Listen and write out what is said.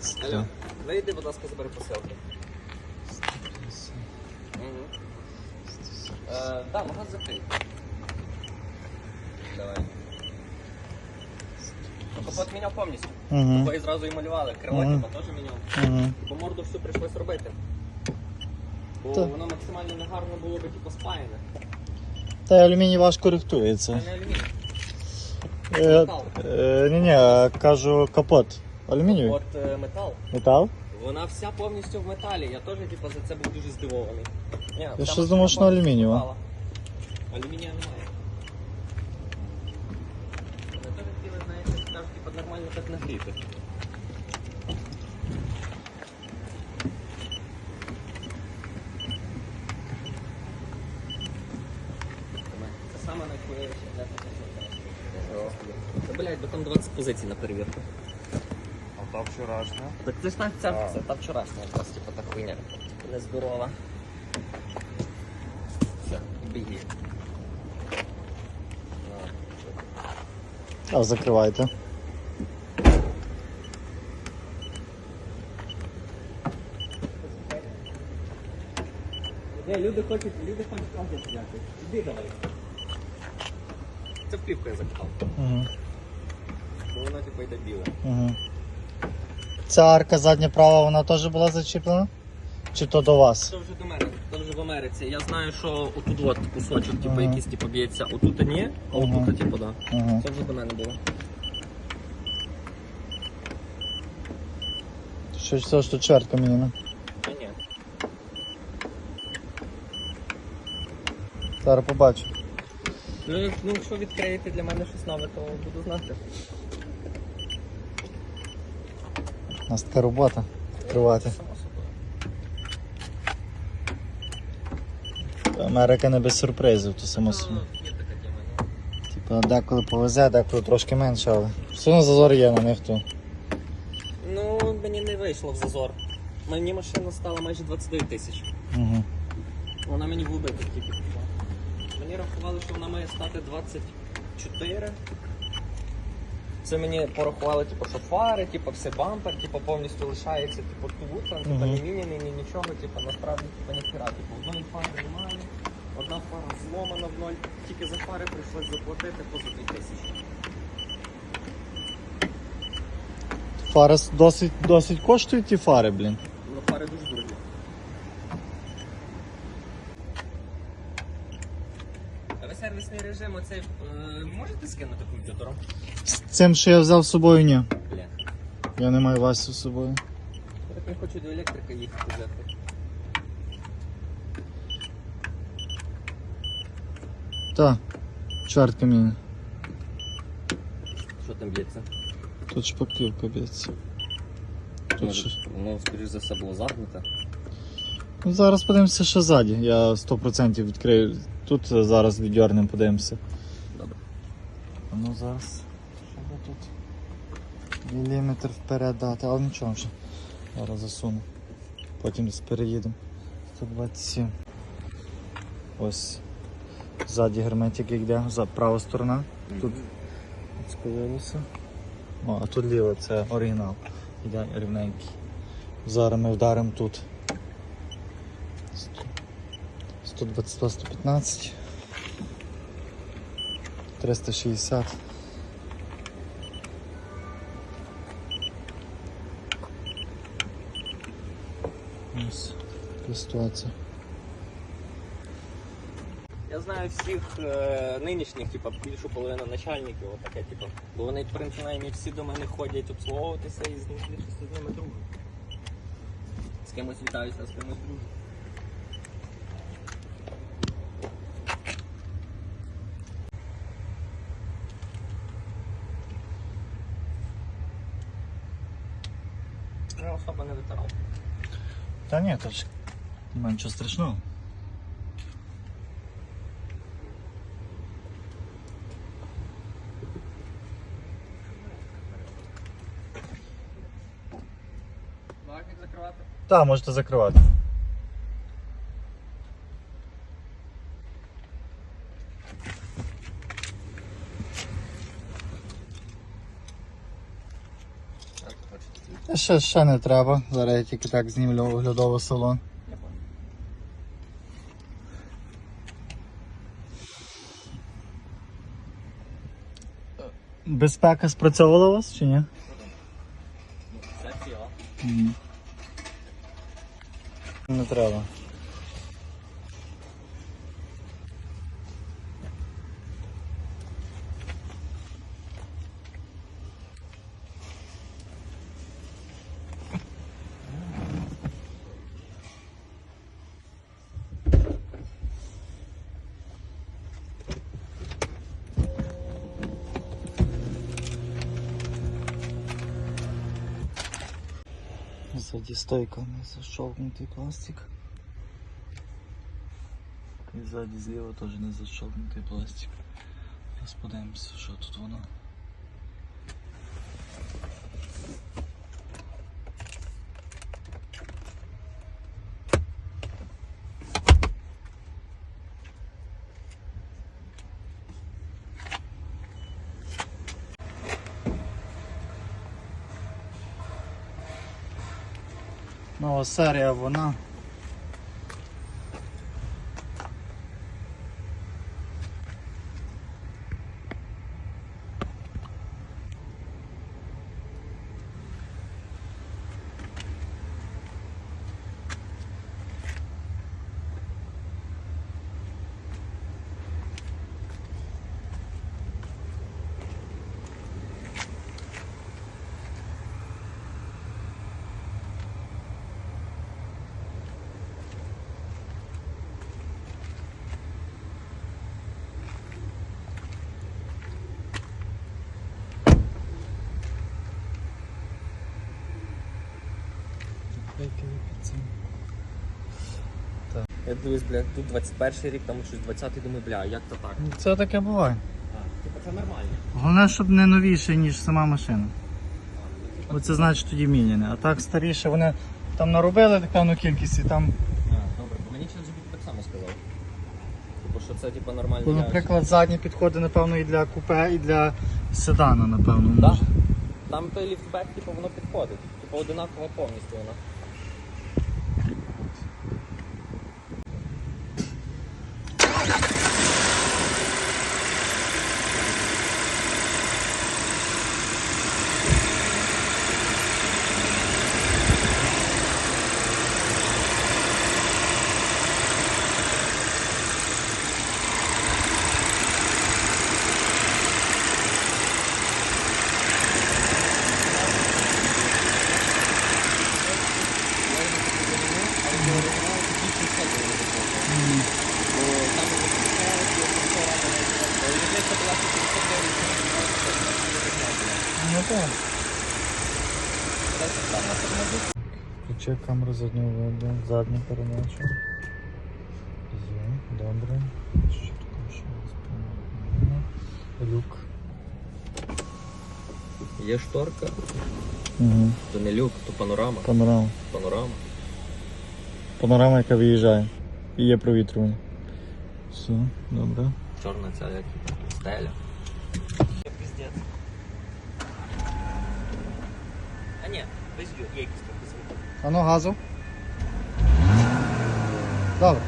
23. Вийди, будь ласка, забери посилку. Е, да, магаз закрий. Давай. Ну, Капот міняв повністю. Угу. Бо і зразу і малювали. Крило Мгм. типу, теж міняв. Угу. Бо морду всю прийшлось робити. Бо Так. воно максимально негарно було би типу спаяне. Та й алюміній не алюміній. Е, Метал. е, ні, ні, кажу капот. Алюмінієвий? От е, метал. Метал? Вона вся повністю в металі. Я теж типу, за це був дуже здивований. Ні, Я вся щось машина думав, що на повністю алюмінієва. метала. Алюмінія немає. Вони теж хотіли, знаєте, кажуть, типу, нормально так нагріти. Це саме найхуєвіше для такого. Та, блядь, бо там 20 позицій на перевірку. Та вчорашня. Так це ж та, ця, А. це та вчорашня якраз, типу, та хуйня. Нездорова. Все, біги. А закривайте. Ні, люди хочуть, люди хочуть огляд взяти. Іди давай. Це в плівку я закатав, Угу. бо воно типу йде біле. Угу. Ця арка задня права, вона теж була зачіплена? Чи то до вас? Це вже до мене, це вже в Америці. Я знаю, що отут от кусочок, типу, Ага. якийсь типу, б'ється. Отут ні, а Ага. отут, типу, да. Угу. Це вже до мене було. Що ж це ж тут чвертка мінена? Та ні. Зараз побачу. Ну, ну, якщо відкриєте для мене щось нове, то буду знати. У нас така робота. Відкривати. Америка не без сюрпризів, то само собі. Типа деколи повезе, деколи трошки менше, але все одно зазор є на них то. Ну, мені не вийшло в зазор. Мені машина стала майже 29 тисяч. Угу. Вона мені в убиток тільки пішла. Мені рахували, що вона має стати 24. Це мені порахували, типу, що фари, типу, все бампер, типу, повністю лишається, типу, тут, там, типу, не міняний, ні нічого, типу, насправді, типу, ніхера, типу, одної фари немає, одна фара зломана в ноль, тільки за фари прийшлось заплатити поза 2 тисячі. Фари досить, досить коштують ті фари, блін. Ну, фари дуже дорогі. А ви сервісний режим оцей е, можете скинути комп'ютером? З цим, що я взяв з собою, ні. Бля. Я не маю Васю з собою. Я так не хочу до електрика їхати взяти. Так, чвертка мінена. Що там б'ється? Тут шпаклівка б'ється. Тут ще. Воно, скоріш за все, було загнуте. Ну, зараз подивимося, що ззаді. Я 100% відкрию. Тут зараз віддернемо, подивимося. Добре. Ну зараз. Що тут? Міліметр вперед дати, але нічого вже. Зараз засуну. Потім переїдемо. 127. Ось. Ззаді герметик йде, за права сторона. Тут сковилося. О, а тут ліво це оригінал. Іде рівненький. Зараз ми вдаримо тут. 122, 115. 360. Ось така ситуація. Я знаю всіх е, нинішніх, типу, більшу половину начальників, отаке, типу. Бо вони принаймні всі до мене ходять обслуговуватися і з ним більшості з ними дружу. З кимось вітаюся, з кимось дружу. Я особо не витирав. Та ні, то ж немає нічого страшного. Багажник закривати? Так, можете закривати. Точно. Ще, ще не треба. Зараз я тільки так знімлю оглядовий салон. Безпека спрацьовувала у вас чи ні? Все ціло. Не треба. Стойка нас защелкнутый пластик. І ззаді зліва теж не защолкнутий пластик. Зараз подивимося, що тут воно. Нова серія вона. Я дивлюсь, бля, тут 21 рік, там щось 20-й, думаю, бля, як то так? Це таке буває. Типа це нормально. Головне, щоб не новіше, ніж сама машина. Бо це значить тоді міняне. А так старіше вони там наробили певну кількість і там, А, добре, бо мені ChatGPT так само сказав. Типу, що це типа нормально. бо, наприклад, задні підходи, напевно, і для купе, і для седана, напевно. Да. може. Там той ліфтбек, типу, воно підходить. Типу одинаково повністю воно. Ну так. Включи камеру заднього виду, задню передачу. Є, добре. Що таке ще раз? Люк. Є шторка, Угу. то не люк, то панорама. Панорама. Панорама. Панорама, яка виїжджає. І є провітрювання. Все, добре. Чорна ця як стеля. Піздець. А ні, десь є якісь звуки. А ну газу. Добре.